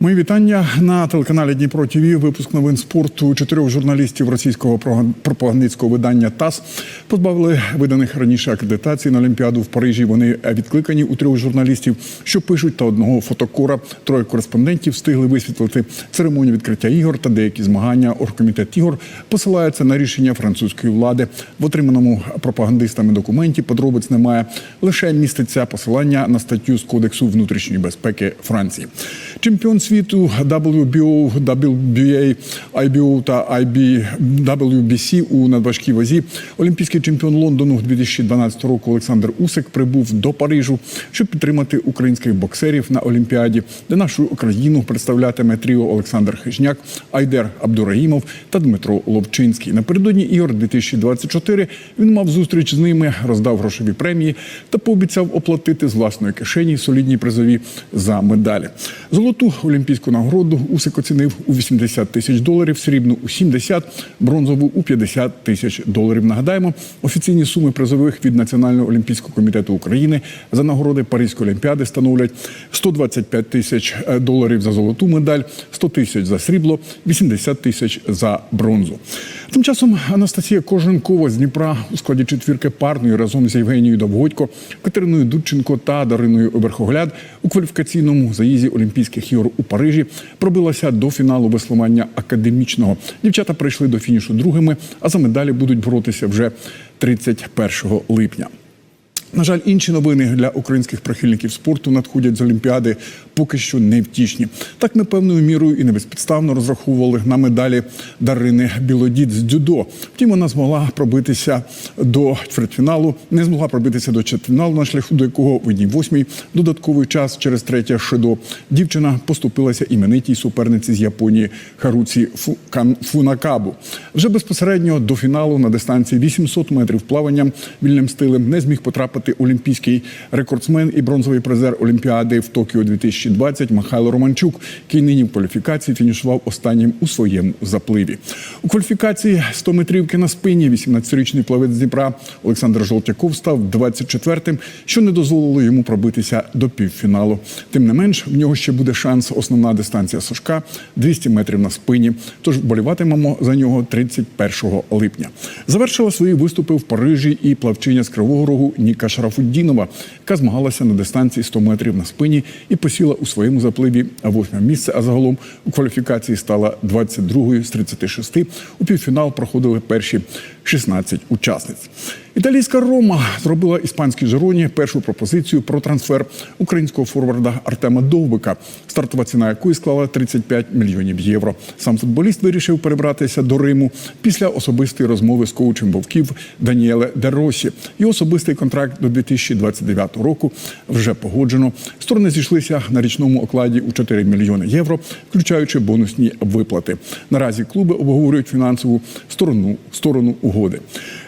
Мої вітання на телеканалі Дніпро ТВ. Випуск новин спорту чотирьох журналістів російського пропаган- пропагандистського видання ТАСС позбавили виданих раніше акредитацій на Олімпіаду в Парижі. Вони відкликані у трьох журналістів, що пишуть та одного фотокора. Троє кореспондентів встигли висвітлити церемонію відкриття ігор та деякі змагання. Оргкомітет ігор посилається на рішення французької влади. В отриманому пропагандистами документі подробиць немає. Лише міститься посилання на статтю з кодексу внутрішньої безпеки Франції. Чемпіон світу WBO, WBA, IBO та IB, у надважкій вазі. Олімпійський чемпіон Лондону 2012 року Олександр Усик прибув до Парижу, щоб підтримати українських боксерів на Олімпіаді, де нашу країну представлятиме тріо Олександр Хижняк, Айдер Абдураїмов та Дмитро Ловчинський. Напередодні ігор 2024 він мав зустріч з ними, роздав грошові премії та пообіцяв оплатити з власної кишені солідні призові за медалі. Золоту олімпійську нагороду Усик оцінив у 80 тисяч доларів, срібну у 70, бронзову у 50 тисяч доларів. Нагадаємо, офіційні суми призових від Національного олімпійського комітету України за нагороди Паризької олімпіади становлять 125 тисяч е, доларів за золоту медаль, 100 тисяч за срібло, 80 тисяч за бронзу. Тим часом Анастасія Коженкова з Дніпра у складі четвірки парної разом з Євгенією Довгодько, Катериною Дудченко та Дариною Оберхогляд у кваліфікаційному заїзді Олімпійських ігор у Парижі пробилася до фіналу веслування академічного. Дівчата прийшли до фінішу другими, а за медалі будуть боротися вже 31 липня. На жаль, інші новини для українських прихильників спорту надходять з Олімпіади поки що невтішні. Так ми певною мірою і не безпідставно розраховували на медалі Дарини Білодід з дзюдо. Втім, вона змогла пробитися до чвертьфіналу, не змогла пробитися до четвертьфіналу, на шляху до якого в одній восьмій додатковий час через третє шидо. Дівчина поступилася іменитій суперниці з Японії Харуці Фунакабу. Вже безпосередньо до фіналу на дистанції 800 метрів плавання вільним стилем не зміг потрапити олімпійський рекордсмен і бронзовий призер Олімпіади в Токіо 2020 Михайло Романчук, який нині в кваліфікації фінішував останнім у своєму запливі. У кваліфікації 100 метрівки на спині 18-річний плавець з Дніпра Олександр Жолтяков став 24-тим, що не дозволило йому пробитися до півфіналу. Тим не менш, в нього ще буде шанс основна дистанція Сушка 200 метрів на спині. Тож вболіватимемо за нього 31 липня. Завершила свої виступи в Парижі і плавчиня з Кривого Рогу Ніка Шарафуддінова, яка змагалася на дистанції 100 метрів на спині і посіла у своєму запливі восьме місце. А загалом у кваліфікації стала 22-ю з 36. У півфінал проходили перші 16 учасниць. Італійська Рома зробила іспанській Жероні першу пропозицію про трансфер українського форварда Артема Довбика, стартова ціна якої склала 35 мільйонів євро. Сам футболіст вирішив перебратися до Риму після особистої розмови з коучем вовків Даніеле Деросі. Його особистий контракт до 2029 року вже погоджено. Сторони зійшлися на річному окладі у 4 мільйони євро, включаючи бонусні виплати. Наразі клуби обговорюють фінансову сторону сторону угоди.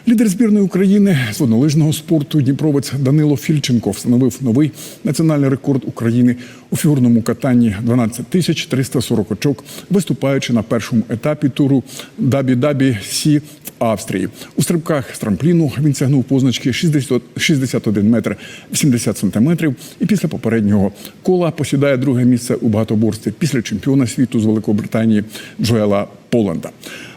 Лідер збірної України з воднолижного спорту Дніпровець Данило Фільченко встановив новий національний рекорд України у фігурному катанні 12 тисяч 340 очок, виступаючи на першому етапі туру Дабі-Дабі Сі в Австрії. У стрибках з трампліну він сягнув позначки 60 61 метр 80 сантиметрів і після попереднього кола посідає друге місце у багатоборстві після чемпіона світу з Великобританії Джоела Поланда.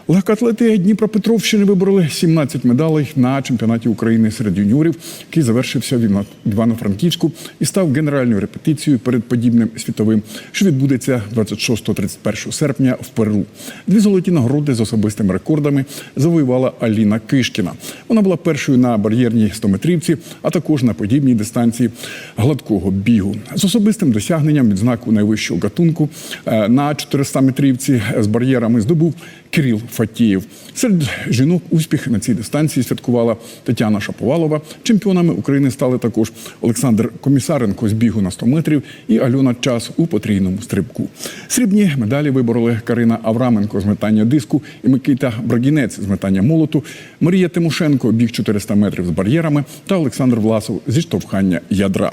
Легкоатлети Дніпропетровщини вибороли 17 медалей на чемпіонаті України серед юніорів, який завершився в Івано- Івано-Франківську і став генеральною репетицією перед подібним світовим, що відбудеться 26-31 серпня в Перу. Дві золоті нагороди з особистими рекордами завоювала Аліна Кишкіна. Вона була першою на бар'єрній 100-метрівці, а також на подібній дистанції гладкого бігу. З особистим досягненням відзнаку найвищого гатунку е, на 400-метрівці з бар'єрами здобув Кирил Фатієв. Серед жінок успіх на цій дистанції святкувала Тетяна Шаповалова. Чемпіонами України стали також Олександр Комісаренко з бігу на 100 метрів і Альона Час у потрійному стрибку. Срібні медалі вибороли Карина Авраменко з метання диску і Микита Брагінець з метання молоту, Марія Тимошенко біг 400 метрів з бар'єрами та Олександр Власов зі штовхання ядра.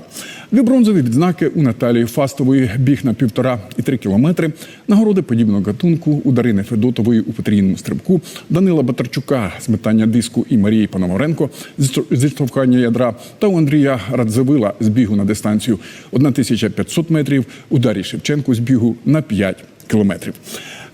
Дві бронзові відзнаки у Наталії Фастової біг на півтора і три кілометри. Нагороди подібного гатунку у Дарини Федотової у потрійному дальньому стрибку, Данила Батарчука з метання диску і Марії Пономаренко з зіштовхання ядра та у Андрія Радзивила з бігу на дистанцію 1500 метрів, у Дарії Шевченку з бігу на 5 кілометрів.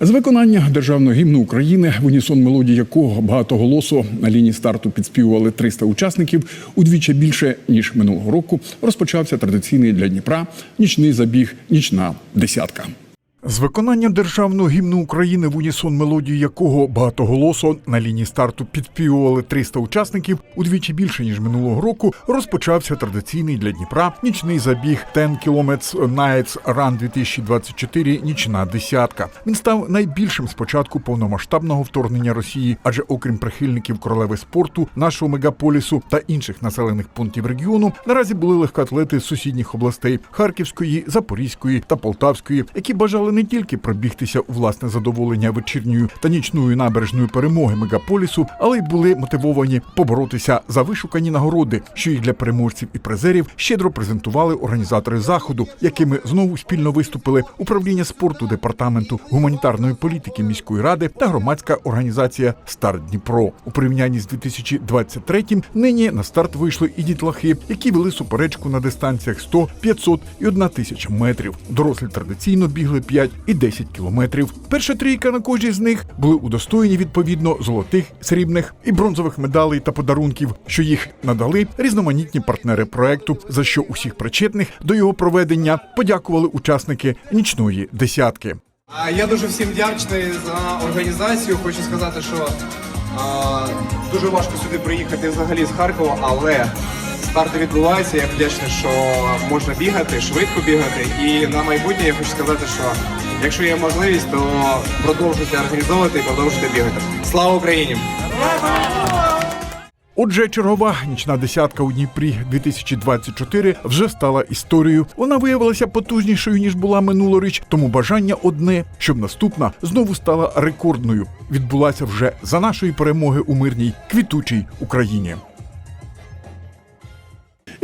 З виконання державного гімну України, в унісон мелодії якого багатоголосо на лінії старту підспівували 300 учасників, удвічі більше ніж минулого року, розпочався традиційний для Дніпра нічний забіг Нічна десятка. З виконанням державного гімну України, в унісон мелодії якого багатоголосо на лінії старту підспівували 300 учасників, удвічі більше ніж минулого року, розпочався традиційний для Дніпра нічний забіг 10 Kilometers Nights Run 2024 Нічна десятка. Він став найбільшим з початку повномасштабного вторгнення Росії, адже окрім прихильників королеви спорту, нашого мегаполісу та інших населених пунктів регіону, наразі були легкоатлети з сусідніх областей Харківської, Запорізької та Полтавської, які бажали не тільки пробігтися у власне задоволення вечірньою та нічною набережною перемоги мегаполісу, але й були мотивовані поборотися за вишукані нагороди, що їх для переможців і призерів щедро презентували організатори заходу, якими знову спільно виступили управління спорту департаменту гуманітарної політики міської ради та громадська організація Старт Дніпро. У порівнянні з 2023-м нині на старт вийшли і дітлахи, які вели суперечку на дистанціях 100, 500 і 1 тисяча метрів. Дорослі традиційно бігли 5 і 10 кілометрів. Перша трійка на кожній з них були удостоєні відповідно золотих, срібних і бронзових медалей та подарунків, що їх надали різноманітні партнери проекту, за що усіх причетних до його проведення подякували учасники нічної десятки. Я дуже всім вдячний за організацію. Хочу сказати, що а, дуже важко сюди приїхати взагалі з Харкова, але старти відбуваються. Я вдячний, що можна бігати, швидко бігати. І на майбутнє я хочу сказати, що якщо є можливість, то продовжуйте організовувати і продовжуйте бігати. Слава Україні! Отже, чергова нічна десятка у Дніпрі 2024 вже стала історією. Вона виявилася потужнішою ніж була минулоріч, тому бажання одне, щоб наступна знову стала рекордною. Відбулася вже за нашої перемоги у мирній квітучій Україні.